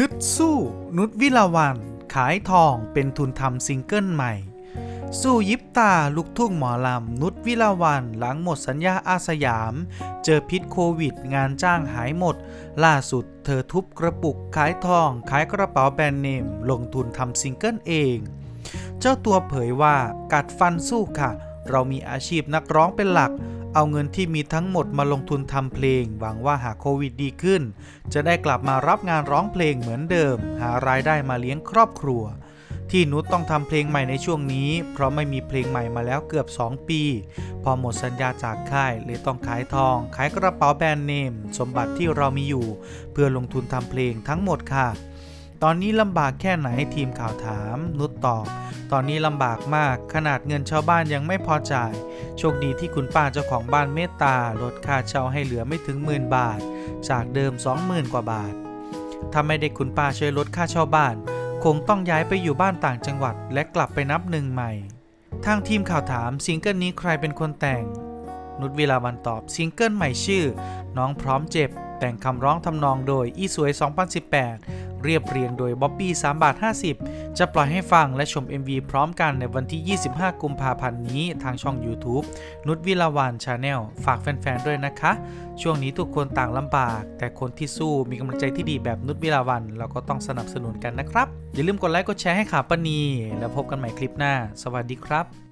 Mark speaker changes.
Speaker 1: ฮึดสู้ นุชวิลาวัน ขายทองเป็นทุนทำซิงเกิลใหม่ สู้ยิบตาลูกทุ่งหมอลำ นุชวิลาวันหลังหมดสัญญาอาสยาม เจอพิษโควิด งานจ้างหายหมด ล่าสุดเธอทุบกระปุก ขายทอง ขายกระเป๋าแบรนด์เนม ลงทุนทำซิงเกิลเอง เจ้าตัวเผยว่ากัดฟันสู้ค่ะ เรามีอาชีพนักร้องเป็นหลัก เอาเงินที่มีทั้งหมดมาลงทุนทำเพลง หวังว่าหากโควิดดีขึ้น จะได้กลับมารับงานร้องเพลงเหมือนเดิม หารายได้มาเลี้ยงครอบครัว ที่นุชต้องทำเพลงใหม่ในช่วงนี้ เพราะไม่มีเพลงใหม่มาแล้วเกือบ 2 ปี พอหมดสัญญาจากค่ายเลยต้องขายทอง ขายกระเป๋าแบรนด์เนม สมบัติที่เรามีอยู่ เพื่อลงทุนทำเพลงทั้งหมดค่ะ ตอนนี้ลำบากแค่ไหนทีมข่าวถาม นุชตอบ ตอนนี้ลำบากมาก ขนาดเงินชาวบ้านยังไม่พอจ่าย โชคดีที่คุณป้าเจ้าของบ้านเมตตาลดค่าเช่าให้เหลือไม่ถึงหมื่นบาท จากเดิม 20,000 กว่าบาท ถ้าไม่ได้คุณป้าช่วยลดค่าเช่าบ้าน คงต้องย้ายไปอยู่บ้านต่างจังหวัด และกลับไปนับหนึ่งใหม่ ทางทีมข่าวถามซิงเกิลนี้ใครเป็นคนแต่ง นุชวิลาวันตอบซิงเกิลใหม่ชื่อ น้องพร้อมเจ็บแต่งคำร้องทำนองโดยอีสวย 2018 เรียบเรียงโดยบ๊อบบี้3บาท50 จะปล่อยให้ฟังและชม MV พร้อมกันในวันที่ 25 กุมภาพันธ์นี้ทางช่อง YouTube นุชวิลาวันชาแนลฝากแฟนๆ ด้วยนะคะ ช่วงนี้ทุกคนต่างลำบาก แต่คนที่สู้มีกำลังใจที่ดีแบบนุชวิลาวันเราก็ต้องสนับสนุนกันนะครับ อย่าลืมกดไลค์กดแชร์ให้ข่าวปณีแล้วพบกันใหม่คลิปหน้า สวัสดีครับ